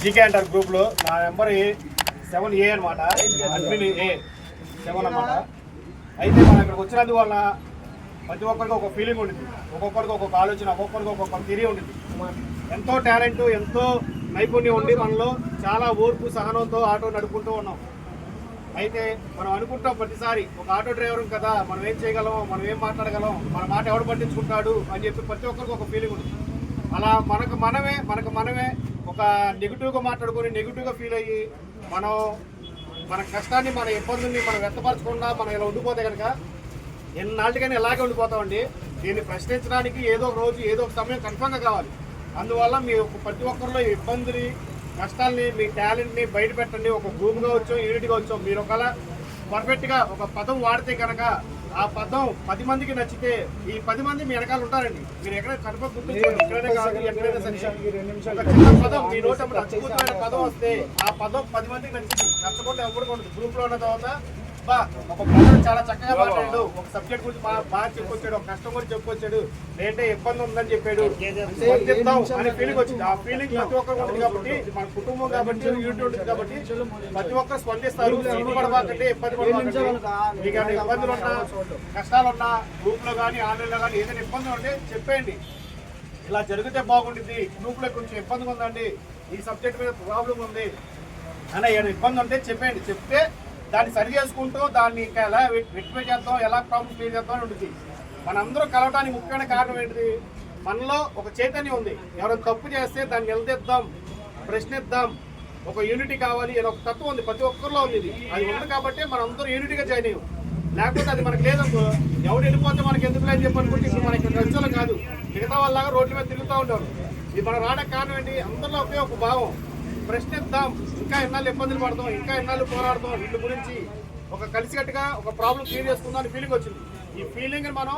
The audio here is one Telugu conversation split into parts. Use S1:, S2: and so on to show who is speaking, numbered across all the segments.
S1: జీకే అంటారు గ్రూప్లో నా నెంబర్ ఏ సెవెన్ ఏ అనమాట అడ్మిన్ ఏ సెవెన్ అనమాట అయితే మనం ఇక్కడికి వచ్చినందుకు వల్ల ప్రతి ఒక్కరికి ఒక ఫీలింగ్ ఉంటుంది. ఒక్కొక్కరికి ఒక్కొక్క ఆలోచన ఒక్కొక్కరికి ఒక్కొక్క థిరీ ఉంటుంది. ఎంతో టాలెంట్ ఎంతో నైపుణ్యం ఉండి మనలో చాలా ఓర్పు సహనంతో ఆటో నడుపుకుంటూ ఉన్నాం. అయితే మనం అనుకుంటాం ప్రతిసారి ఒక ఆటో డ్రైవర్ కదా మనం ఏం చేయగలం మనం ఏం మాట్లాడగలం మన మాట ఎవడు పట్టించుకుంటాడు అని చెప్పి ప్రతి ఒక్కరికి ఒక ఫీలింగ్ ఉంటుంది. అలా మనకు మనమే మనకు మనమే ఒక నెగిటివ్గా మాట్లాడుకొని నెగిటివ్గా ఫీల్ అయ్యి మనం మన కష్టాన్ని మన ఇబ్బందుల్ని మనం వ్యక్తపరచకుండా మనం ఇలా ఉండిపోతే కనుక ఎన్నాళ్ళకైనా ఇలాగే ఉండిపోతామండి. దీన్ని ప్రశ్నించడానికి ఏదో ఒక రోజు ఏదో ఒక సమయం కన్ఫర్మ్గా కావాలి. అందువల్ల మీ ప్రతి ఒక్కరిలో ఈ ఇబ్బందిని కష్టాలని మీ టాలెంట్ని బయట పెట్టండి ఒక గ్రూప్గా వచ్చాం యూనిట్గా వచ్చాం మీరు ఒకవేళ పర్ఫెక్ట్గా ఒక పదం వాడితే కనుక ఆ పదం పది మందికి నచ్చితే ఈ పది మంది మీ వెనకాల ఉంటారండి. మీరు ఎక్కడ కనుక గుర్తుంచుకోండి ఎక్కడైనా కాదు ఎక్కడైనా సరే. ఒక చిన్న పదం మీ నోట అద్భుతమైన పదం వస్తే ఆ పదం పది మందికి నచ్చింది. నచ్చకుండా ఎవరు గ్రూప్లో ఉన్న తర్వాత ఒక బ్రదర్ చాలా చక్కగా మాట్లాడాడు. ఒక సబ్జెక్ట్ గురించి బాగా బాగా చెప్పొచ్చాడు ఒక కష్టం గురించి చెప్పొచ్చాడు లేదంటే ఇబ్బంది ఉందని చెప్పాడు. స్పందిద్దాం అనే ఫీలింగ్ వచ్చింది. ఆ ఫీలింగ్ ప్రతి ఒక్కరు ఉంటుంది కాబట్టి మన కుటుంబం కాబట్టి ఉంటుంది కాబట్టి ప్రతి ఒక్కరు స్పందిస్తారు. సిగ్గుపడబాకండి ఇబ్బంది పడబాకండి. మీకు ఏమైనా ఇబ్బందులు ఉన్నా కష్టాలు ఉన్నా గ్రూప్లో కానీ ఆన్లైన్లో కానీ ఏదైనా ఇబ్బందులు ఉంటే చెప్పేయండి. ఇలా జరిగితే బాగుంటుంది గ్రూప్లో కొంచెం ఇబ్బంది ఉందండి. ఈ సబ్జెక్ట్ మీద ప్రాబ్లం ఉంది. అని ఏమైనా ఇబ్బంది ఉంటే చెప్పండి చెప్తే దాన్ని సరి చేసుకుంటూ దాన్ని ఇంకా ఎలా రెక్టిఫై చేద్దాం ఎలా ప్రాబ్లమ్ క్లియర్ చేద్దాం అని ఉంటుంది. మనందరూ కలవడానికి ముఖ్యమైన కారణం ఏంటిది? మనలో ఒక చైతన్యం ఉంది. ఎవరైనా తప్పు చేస్తే దాన్ని నిలదీద్దాం ప్రశ్నిద్దాం. ఒక యూనిటీ కావాలి అని ఒక తత్వం ఉంది. ప్రతి ఒక్కరిలో ఉంది ఇది. అది ఉంది కాబట్టి మనం అందరూ యూనిటీగా జాయిన్ అయ్యాం. లేకపోతే అది మనకు లేదనుకో ఎవడు వెళ్ళిపోతే మనకి ఎందుకు లేని చెప్పి అనుకుంటే ఇప్పుడు మనకి నచ్చలు కాదు. మిగతా వాళ్ళలాగా రోడ్ల మీద తిరుగుతూ ఉంటారు. ఇది మనం రావడానికి కారణం ఏంటి? అందరిలో ఒకే ఒక భావం. ప్రశ్నిద్దాం. ఇంకా ఎన్నాళ్ళు ఇబ్బందులు పడతాం ఇంకా ఎన్నాళ్ళు పోరాడతాం వీటి గురించి ఒక కలిసికట్టుగా ఒక ప్రాబ్లం క్లియర్ చేసుకుందాం ఫీలింగ్ వచ్చింది. ఈ ఫీలింగ్ మనం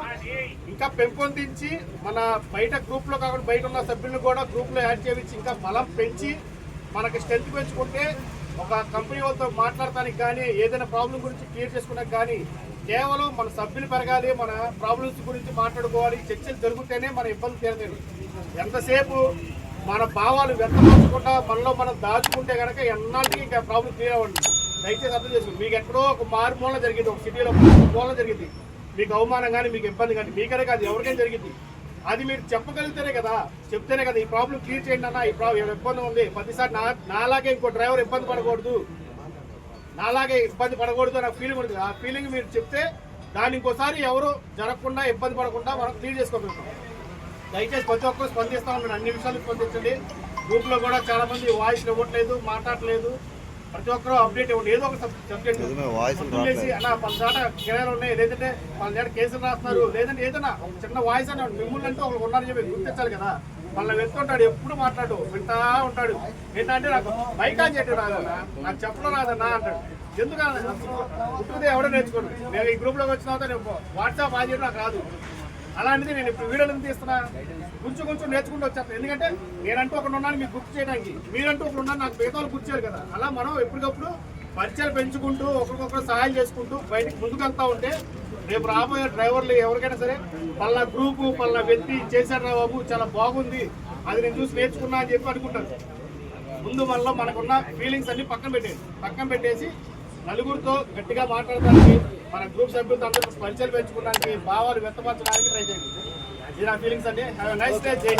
S1: ఇంకా పెంపొందించి మన బయట గ్రూప్లో కాకుండా బయట ఉన్న సభ్యులను కూడా గ్రూప్లో యాడ్ చేయించి ఇంకా బలం పెంచి మనకి స్ట్రెంత్ పెంచుకుంటే ఒక కంపెనీ వాళ్ళతో మాట్లాడటానికి కానీ ఏదైనా ప్రాబ్లం గురించి క్లియర్ చేసుకోవడానికి కానీ కేవలం మన సభ్యులు పెరగాలి మన ప్రాబ్లమ్స్ గురించి మాట్లాడుకోవాలి చర్చలు జరుగుతేనే మన ఇబ్బంది తీరలేదు ఎంతసేపు మన భావాలు వ్యక్తపరచకుండా మనలో మనం దాచుకుంటే కనుక ఎన్నాటికి ఇంకా ప్రాబ్లం క్లియర్ అవ్వండి. దయచేసి అర్థం చేసుకోండి. మీకు ఎక్కడో ఒక మారుమూల జరిగింది ఒక సిటీలో మూల జరిగింది. మీకు అవమానం కానీ మీకు ఇబ్బంది కానీ మీకనే కాదు ఎవరికైనా జరిగింది. అది మీరు చెప్పగలిగితేనే కదా చెప్తేనే కదా ఈ ప్రాబ్లం క్లియర్ చేయండి అన్న ఈ ప్రాబ్లం ఇబ్బంది ఉంది. ప్రతిసారి నా నాలాగే ఇంకో డ్రైవర్ ఇబ్బంది పడకూడదు. నాలాగే ఇబ్బంది పడకూడదు అనే ఫీలింగ్ ఉంటుంది. ఆ ఫీలింగ్ మీరు చెప్తే దాన్ని ఇంకోసారి ఎవరు జరగకుండా ఇబ్బంది పడకుండా మనం క్లియర్ చేసుకోగలుగుతాం. దయచేసి ప్రతి ఒక్కరు స్పందిస్తా ఉన్నాను అన్ని విషయాలు స్పందించండి. గ్రూప్లో కూడా చాలా మంది వాయిస్ ఇవ్వట్లేదు మాట్లాడలేదు ప్రతి ఒక్కరు అప్డేట్ ఇవ్వండి. ఏదో ఒక సబ్జెక్ట్ వదిలేసి అలా పలానా కిరాయిలు ఉన్నాయి. లేదంటే పలానా కేసులు రాస్తున్నారు. లేదంటే ఏదైనా ఒక చిన్న వాయిస్ అని మిమ్మల్ని అంటూ ఒకరు ఉన్నారని చెప్పి గుర్తించాలి కదా. వాళ్ళని వెళ్తుంటాడు ఎప్పుడు మాట్లాడు వింటా ఉంటాడు. ఏంటంటే నాకు బైక్ ఆన్ చేయడం రాదన్నా నాకు చెప్పడం రాదన్నా అంటాడు. ఎందుకన్నా పుట్టుకుదే ఎవడో నేర్చుకోడు. నేను ఈ గ్రూప్లోకి వచ్చిన తర్వాత వాట్సాప్ ఆన్ చేయడం నాకు రాదు. అలాంటిది నేను ఇప్పుడు వీడియోలు తీస్తున్నా? కొంచెం కొంచెం నేర్చుకుంటూ వచ్చేస్తాను ఎందుకంటే నేనంటూ ఒకటి ఉన్నాను మీకు గుర్తు చేయడానికి. మీరంటూ ఒకటి ఉన్నాను నాకు మిగతా గుర్తు చేయాలి కదా. అలా మనం ఎప్పటికప్పుడు పరిచయాలు పెంచుకుంటూ ఒకరికొకరు సహాయం చేసుకుంటూ బయటికి ముందుకు వెళ్తా ఉంటే రేపు రాబోయే డ్రైవర్లు ఎవరికైనా సరే పలానా గ్రూపు పలానా వ్యక్తి చేశాడు రా బాబు చాలా బాగుంది. అది నేను చూసి నేర్చుకున్నా అని చెప్పి అనుకుంటాను ముందు మనలో మనకున్న ఫీలింగ్స్ అన్ని పక్కన పెట్టేసి పక్కన పెట్టేసి నలుగురితో గట్టిగా మాట్లాడడానికి మన గ్రూప్ సభ్యులతో అందరూ పరిచయాలు పెంచుకోవడానికి భావాలు వ్యక్తపరచడానికి ట్రై చేయండి. ఇది నా ఫీలింగ్స్ అండి. హ్యావ్ నైస్ డే జై